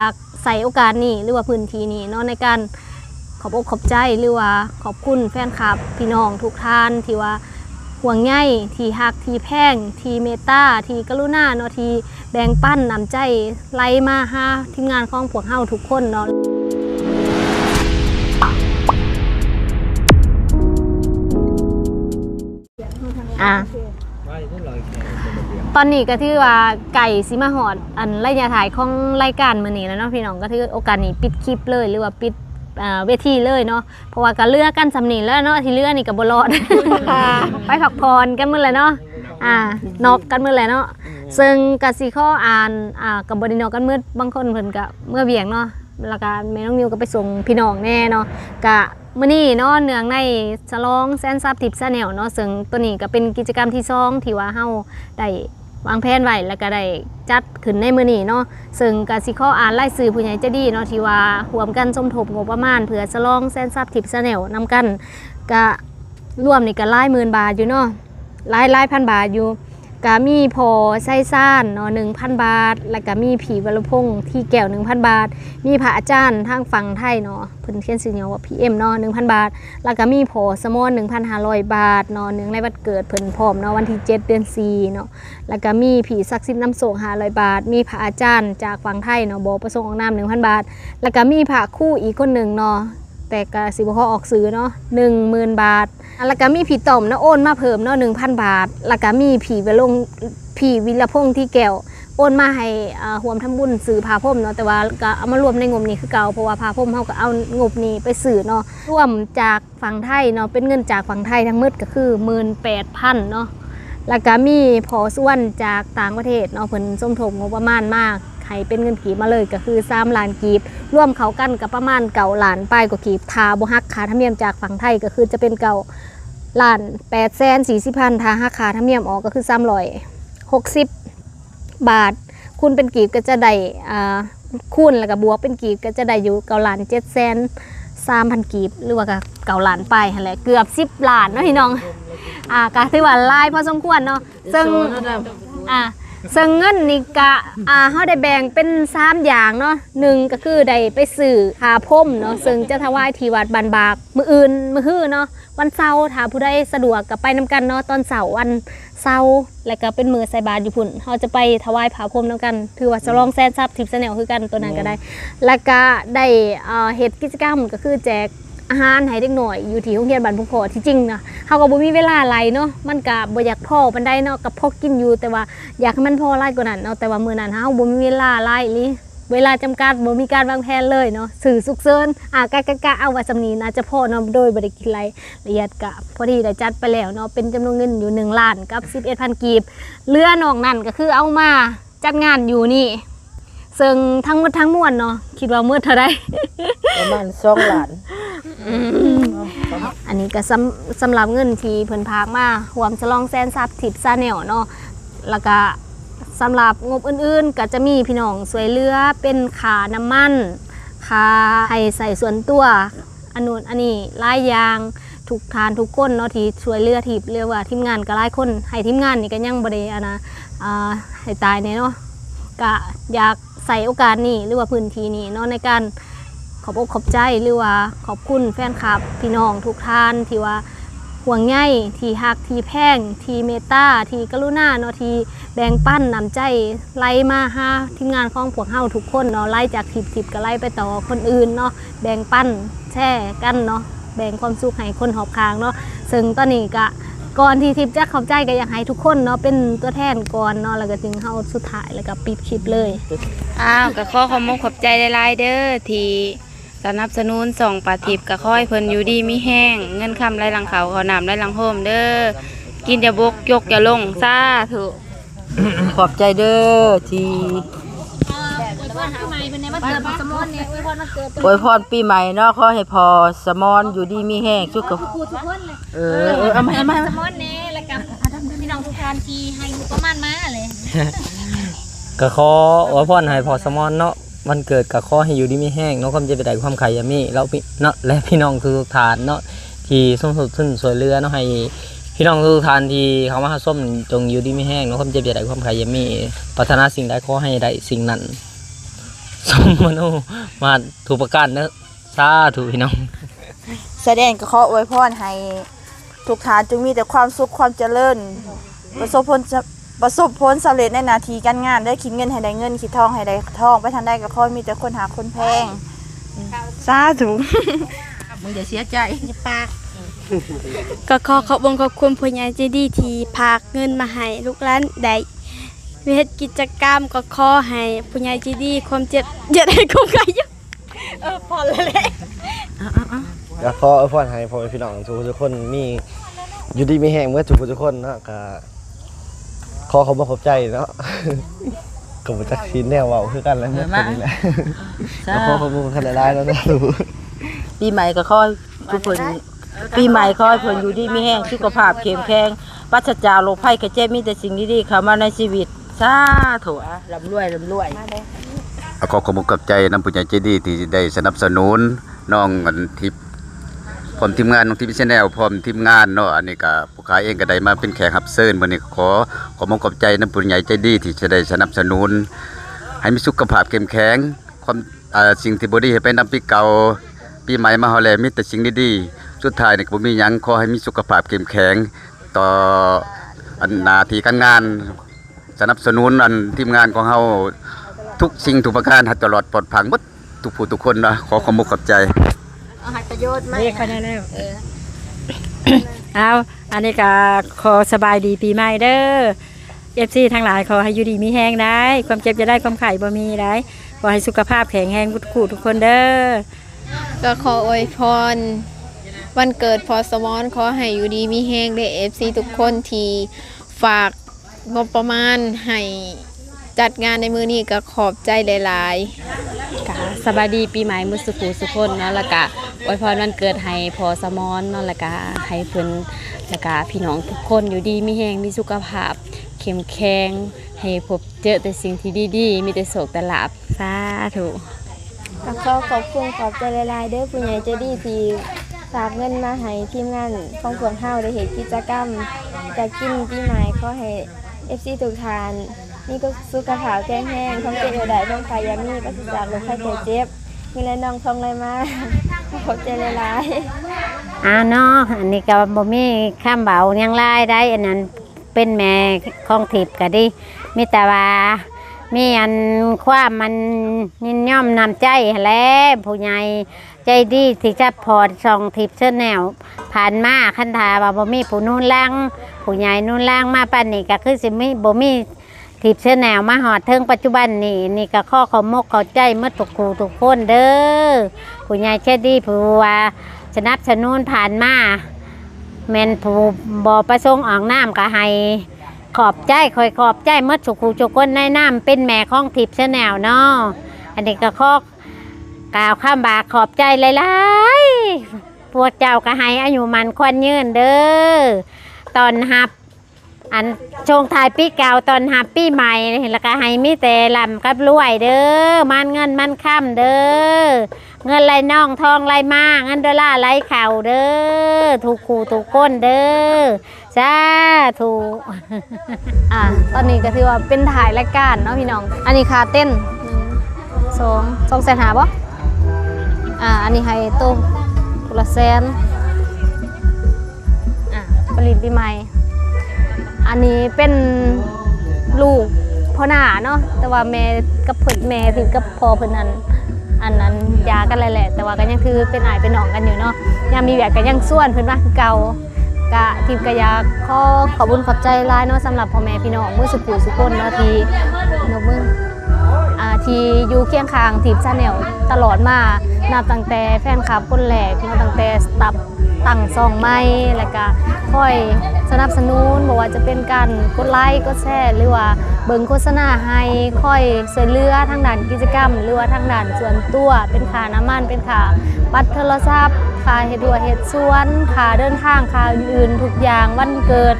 อยากใส่โอกาสนี้หรือว่าพื้นที่นี้เนาะในการขอบอกขอบใจหรือว่าขอบคุณแฟนคลับ พี่น้องทุกท่านที่ว่าห่วงใยที่ฮักที่แพ่งที่เมตตาที่กรุณาเนาะที่แบ่งปั้นนำใจไล่มาหาทีมงานของพวกเฮาทุกคนเนาะอะ ตอนนี้ก็ถือว่าไก่สิมาหอด อันระยะถ่ายของรายการมื้อนี้แล้วเนาะพี่น้องก็ถือโอกาสนี้ปิดคลิปเลยหรือว่าปิดเวทีเลยเนาะ เพราะว่าก็เลือกกันสำนีแล้วเนาะที่เลือกนี่ก็บ่รอด ไปพักผ่อนกันมื้อเลยเนาะ อ่านอกกันมื้อเลยเนาะ ซึ่งกสิข้ออ่านอ่ากับบดินอกกันมื้อบางคนเพิ่นก็เมื่อเวียงเนาะ แล้วก็แม่น้องนิวก็ไปส่งพี่น้องแน่เนาะกะ มื้อนี้เนาะเนืองในฉลองแสนซับทิปซะแนวเนาะซึ่งตัวนี้ก็เป็นกิจกรรมที่สองที่ว่าเฮาได้วางแผนไว้แล้วก็ได้จัดขึ้นในมื้อนี้เนาะซึ่งกสิข้ออ่านรายชื่อผู้ใหญ่ใจดีเนาะที่ว่าร่วมกันสมทบงบประมาณเพื่อฉลองแสนทรัพย์ทิพย์แนลนำกันก็รวมนี่ก็หลายหมื่นบาทอยู่เนาะหลายหลายพันบาทอยู่ ก็มีพอไส้ซ่านเนาะ1,000บาท แล้วก็มีผีวรพงษ์ที่แก้ว1,000บาท มีพระอาจารย์ทางฝั่งไทยเนาะเพิ่นเขียนชื่อเนาะว่า PM เนาะ1,000บาท แล้วก็มีพอสมอน1,500บาทเนาะเนื่งในวันเกิดเพิ่นพร้อมเนาะวันที่7เดือน4เนาะแล้วก็มีผีศักดิ์สิทธิ์น้ำส่ง500บาท มีพระอาจารย์จากฝั่งไทยเนาะบอประสงค์ออกนาม1,000บาท แล้วก็มีพระคู่อีกคนหนึ่งเนาะแต่ก็สิบ่ขอออกซื้อเนาะ10,000บาท แล้วก็มีผีต่อมนะโอนมาเพิ่มเนาะ1,000บาท แล้วก็มีผีวลงผีวิรพงษ์ที่แก้วโอนมาให้อ่วมทำบุญซื้อผ้าพมเนาะแต่ว่าก็เอามารวมในงบนี้คือเก่าเพราะว่าผ้าพมเฮาก็เอางบนี้ไปซื้อเนาะร่วมจากฝั่งไทยเนาะเป็นเงินจากฝั่งไทยทั้งหมดก็คือ18,000เนาะแล้วก็มีพอส่วนจากต่างประเทศเนาะเพิ่นสมทบงบประมาณมาก ให้เป็นเงินกีบมาเลยก็คือ3ล้านกีบร่วมเขากันกับประมาณเก่าล้านป้ายกว่ากีบทาบ่ฮักค่าธรรมเนียมจากฝั่งไทยก็คือจะเป็นเก่าล้าน8แสน40พันทาฮักค่าธรรมเนียมออกก็คือ360บาท คุณเป็นกีบก็จะได้อ่าคูณแล้วก็บวกเป็นกีบก็จะได้อยู่เก่าล้าน7แสน3,000กีบหรือว่าก็เก่าล้านป้ายหั่นแหละเกือบ10ล้านเนาะพี่น้องอ่าก็ถือว่าหลายพอสมควรเนาะซึ่งอ่า ซึ่งเงินนี่ก็อ่าเฮาได้แบ่งเป็น3อย่างเนาะหนึ่งก็คือได้ไปซื้อหาพรมเนาะซึ่งจะถวายที่วัดบานบาก มื้ออื่นมื้อฮื้อเนาะวันเสาร์ถ้าผู้ใดสะดวกก็ไปนํกันเนาะตอนเสาร์วันเสาร์แล้วก็เป็นมือใส่บาตรอยู่พุ่นเฮาจะไปถวายผาพรมนํกัน ถือว่าฉลองแสนทรัพย์ทิพย์แนลคือกันตัวนั้นก็ได้ แล้วก็ได้เอ่อเฮ็ดกิจกรรมก็คือแจก อาหารให้เด็กหน่อยอยู่ที่โรงเรียนบ้านพุงขอที่จริงนะเฮาก็บ่มีเวลาหลายเนาะมันก็บ่อยากพอปานใดเนาะกับพอกินอยู่แต่ว่าอยากให้มันพอหลายกว่านั้นเนาะแต่ว่ามื้อนั้นเฮาบ่มีเวลาหลายอีหลีเวลาจำกัดบ่มีการวางแผนเลยเนาะสื่อสุกเสริญอ่ากะกะกะเอาไว้สำนีน่าจะพอเนาะโดยบ่ได้คิดอะไรละเอียดกะพอดีได้จัดไปแล้วเนาะเป็นจำนวนเงินอยู่1ล้านกับ11,000กีบเหลือนอกนั้นก็คือเอามาจัดงานอยู่นี่ ซึ่งทั้งหมดทั้งมวลเนาะคิดว่ามืดเท่าใด ประมาณสองล้าน อันนี้ก็สำสำหรับเงินที่เพิ่นพากมาหวมฉลองแสนทรัพย์ทิพย์ซาแนลเนาะแล้วก็สำหรับงบอื่นๆ ก็จะมีพี่น้องสวยเรือเป็นค่าน้ำมันค่าให้ใส่ส่วนตัวอันนู้นอันนี้ลายยางทุกทานทุกคนเนาะที่ช่วยเรือทีบเรียกว่าทีมงานก็หลายคนให้ทีมงานนี่ก็ยังบ่ได้อะนะอ่าให้ตายแน่เนาะก็อยากใส่โอกาสนี้หรือว่าพื้นที่นี้เนาะในการ อบอกขอบใจหรือว่าขอบคุณแฟนคลับ พี่น้องทุกท่านที่ว่าห่วงใยที่ฮักที่แพงที่เมตตาที่กรุณาเนาะที่แบ่งปั้นนำใจไล่มาหาทีมงานของพวกเฮาทุกคนเนาะไล่จากทิปทิปก็ไล่ไปต่อคนอื่นเนาะแบ่งปั้นแช่กันเนาะแบ่งความสุขให้คนหอบคางเนาะซึ่งตอนนี้ก็ก่อนที่ทิปจะขอบใจก็อยากให้ทุกคนเนาะเป็นตัวแทนก่อนเนาะแล้วก็ถึงเฮาสุดท้ายแล้วก็ปิดคลิปเลยอ้าวก็ขอขอบมขอบใจหลายๆเด้อที่ สนับสนุนส่องปลาทิพย์ก็ขอให้เพิ่นอยู่ดีมีแห้ง เงินคำไรหลังเขาเขานำไรหลังโฮมเด้อกินอย่าบกยกอย่าลงซาถูขอบใจเด้อที่อวยพรปีใหม่เนาะขอให้พอสมอนอยู่ดีมีแห้งชุกกับเออเออเอามาเอามาเอาสมามอนเน่แล้วก็พี่น้องทุกท่านที่ให้อยู่ประมาณมาเลยก็ขออวยพรให้พอสมอนเนาะ วันเกิดก็ขอให้อยู่ดีไมีแห้งเนาะความเจ็บไปได้ความไข่ยามีแล้วพี่เนาะและพี่น้องทุกๆทานเนาะที่ส้มทบทุนสวยเรือเนาะให้พี่น้องทุกๆทานที่เขามาหาส้มจงอยู่ดีไมีแห้งเนาะความเจ็บไปได้ความไข่ยามีปรารถนาสิ่งใดขอให้ได้สิ่งนั้นสมมโนมาถูกประกันเนอะสาธุพี่น้องแสดงก็ขออวยพรให้ทุกทานจงมีแต่ความสุขความเจริญประสบผล ประสบผลสำเร็จในหนาทีการงาน ได้คิดเงินให้ได้เงิน คิดทองให้ได้ทอง ไปทางใดก็ขอมีแต่คนหาคนแพงสาธุมึงอย่าเสียใจก็ขอขอบคุณขอบคุณผู้ใหญ่ใจดีที่พากเงินมาให้ลูกหลานได้เฮ็ดกิจกรรมก็ขอให้ผู้ใหญ่ใจดีความเจ็บอย่าได้คุ้มกันอยู่เออพอแล้วแหละก็ขออวยพรให้พ่อแม่พี่น้องทุกทุกคนมีอยู่ดีมีแห้งเมื่อทุกทุกคนเนาะก็ ขอเขามาขอบใจเนาะก็บ่จักสิแนวเว้าคือกันแหล้วเมื่อคนนี้แหละสาก็ขอขอบคุณคันหลายๆแล้วนะปีใหม่ก็ขอให้ทุกคนปีใหม่ขอให้เพิ่นอยู่ดีมีแห้งสุขภาพเข้มแข็งปราศจากโรคภัยไข้เจ็บมีแต่สิ่งดีๆเข้ามาในชีวิตสาธุอะร่ำรวยร่ำรวย ขอขอบคุณกับใจน้ำผู้ใหญ่ใจดีที่ได้สนับสนุนน้องอันทิพย์ พร้อมทีมงานน้องทิพย์ชแนลพร้อมทีมงานเนาะอันนี้ก็ผู้ขายเองก็ได้มาเป็นแขกรับเชิญวันนี้ขอขอมกับใจน้ำผู้ใหญ่ใจดีที่จะได้สนับสนุน ให้มีสุขภาพเข้มแข็งความอ่าสิ่งที่บ่ดีให้ไปนำปีเก่าปีใหม่มาฮาแลมีแต่สิ่งดีๆสุดท้ายนี่ก็บ่มีหยังขอให้มีสุขภาพเข้มแข็งต่ออันหนาทีการงาน สนับสนุนอันทีมงานของเฮาทุกสิ่งทุกประการให้ตลอดปลอดภัยหมดทุกผู้ทุกคนนะขอขอบคุณขอบใจ เอาอันนี้ก็ขอสบายดีปีใหม่เด้อเอฟซีทั้งหลายขอให้อยู่ดีมีแห้งได้ ความเจ็บจะได้ความไข่บ่มีได้ขอให้สุขภาพแข็งแรงทุกคู่ทุกคนเด้อก็ขออวยพร วันเกิดพอสมอนขอให้อยู่ดีมีแห้งได้เอฟซีทุกคนที่ฝากงบประมาณให้จัดงานในมือนี้ก็ขอบใจหลายๆกะสบายดีปีใหม่มื้อสุขสุขคนเนาะแล้วก็ อวยพรวันเกิดให้พอสมอนเนาะแล้วก็ให้เพิ่นแล้วก็พี่น้องทุกคนอยู่ดีมีแฮงมีสุขภาพเข้มแข็งให้พบเจอแต่สิ่งที่ดีๆ มีแต่โศกแต่ลาบสาธุก็ขอขอบคุณขอบใจหลายๆเด้อผู้ใหญ่ใจดีที่ฝากเงินมาให้ทีมงานของพวกเฮาได้เฮ็ดกิจกรรมจะกินปีใหม่ขอให้ FC ทุกท่านมีก็สุขภาพแข็งแรงความเจ็บอย่าได้ความไข้อย่ามีปราศจากโรคภัยไข้เจ็บ มีแรงน้องทองเลยมาขอบใจหลายๆอ่าเนาะอันนี้ก็บ่มีข้ามเบายังไล่ได้อันนั้นเป็นแม่ของทิพย์ก็ดีมีแต่ว่ามีอันความมันยินย่อมนำใจแล้วผู้ใหญ่ใจดีที่จะพอส่องทิพย์เชิญแนว ผ่านมาคันถาว่าบ่มีผู้นู่นล่างผู้ใหญ่นู่นล่างมาปานนี้ก็คือสิมีบ่มี ทิพย์เชิญแนวมาหอดเทิงปัจจุบันนี่นี่ก็ข้อขอมกเข้าใจหมดทุกครูทุกคนเด้อผู้ใหญ่ใจดีผู้ว่าสนับสนุนผ่านมาแมนผู้บอประสงค์ออกน้ำก็ให้ขอบใจคอยขอบใจเมื่อสุขูจุกคนในน้ำเป็นแม่ของทิพย์แนวเนาะอันนี้ก็ข้อกล่าวข้ามบากขอบใจหลายๆพวกเจ้าก็ให้อายุมันควันยืนเด้อตอนหับ อันชงทายปีเก่าตอนหับปีใหม่แล้วก็ให้มีแต่ลำกับรวยเด้อมันเงินมันค่ำเด้อเงินไหลน่องทองไหลมากเงินดอลลาร์ไหลเข่าเด้อถูกคู่ถูกก้นเด้อสาธุอ่าตอนนี้ก็ถือว่าเป็นถ่ายรายการเนาะพี่น้อง อันนี้คาเต้นหนึ่งสองสองแสนหาปะอ่าอันนี้ให้โต้กุละแสนอ่าผลิตปีใหม่ อันนี้เป็นลูกพ่อหน้าเนาะแต่ว่าแม่กับเพิ่นแม่ที่กับพ่อเพิ่นนั้นอันนั้นยากันเลยแหละ แต่ว่าก็ยังคือเป็นอายเป็นน้องกันอยู่เนาะยังมีแบบกันยังส่วนเพิ่นว่าคือเก่ากะทีมกะยาขอขอบคุญขอบใจร้ายเนาะสำหรับพ่อแม่พี่น้องมือสุขุสุคนเนาะทีนกมืออ่า ที่อยู่เคียงข้างทีมชาแนลตลอดมานับตั้งแต่แฟนคลับคนแรกนาะตั้งแต่ตับตั้งซองไม้แล้วก็ค่อยสนับสนุนบอกว่าจะเป็นการกดไลค์กดแชร์หรือว่าเบิ่งโฆษณาให้ค่อยเสวยเลือทางด้านกิจกรรม หรือว่าทางด้านส่วนตัวเป็นค่าน้ำมันเป็นค่าบัตรโทรศัพท์ค่าเฮ็ดดัวเฮ็ดสวนค่าเดินทางค่าอื่นๆทุกอย่างวันเกิด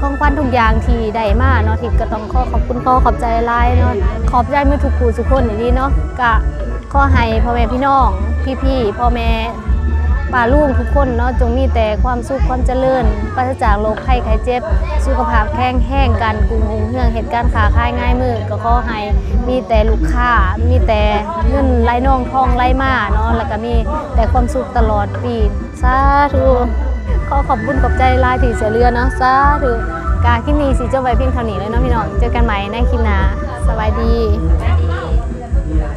ของขวัญทุกอย่างที่ได้มาเนาะที่ก็ต้องขอขอบคุณขอขอบใจหลายเนาะขอบใจมือทุกผู้ทุกคนอย่างนี้เนาะก็ขอให้พ่อแม่พี่น้อง พี่ๆพ่อแม่ป่าลุงทุกคนเนาะจงมีแต่ความสุขความเจริญปราศจากโรคภัยไข้เจ็บ สุขภาพแข็งแรงการกรุงหงเฮืองเหตุการณ์ขาขายง่ายมือก็ขอให้มีแต่ลูกค้ามีแต่เงินไหลนองทองไหลมาเนาะแล้วก็มีแต่ความสุขตลอดปีสาธุ ขอขอบคุณขอบใจลายถี่เสือเรือเนาะสาธุการที่นี่สีเจ้าไว้เพียงเท่านี้เลยเนาะพี่น้องเจอกันใหม่ในคลิปหน้าสบายดี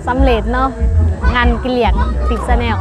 สำเร็จเนาะงานกินเหลียงติดแนว